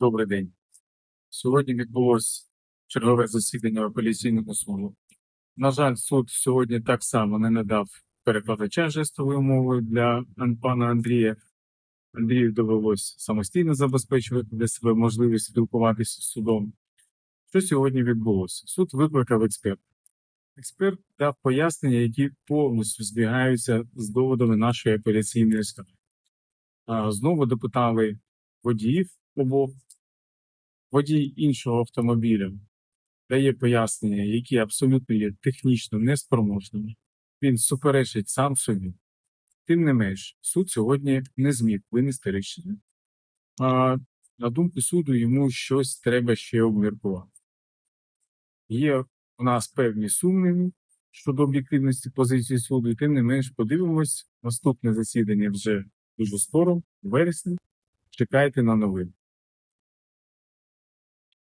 Добрий день. Сьогодні відбулося чергове засідання апеляційного суду. На жаль, суд сьогодні так само не надав перекладача жестовою мовою для пана Андрія. Андрію довелось самостійно забезпечувати для себе можливість спілкуватися з судом. Що сьогодні відбулося? Суд викликав експерта. Експерт дав пояснення, які повністю збігаються з доводами нашої апеляційної скарги. Знову допитали водіїв обох, водій іншого автомобіля дає пояснення, які абсолютно є технічно неспроможними. Він суперечить сам собі. Тим не менш, суд сьогодні не зміг винести рішення. А, на думку суду, йому щось треба ще обміркувати. Є у нас певні сумніви щодо об'єктивності позиції суду, і тим не менш подивимось. Наступне засідання вже дуже скоро, в вересні. Чекайте на новини.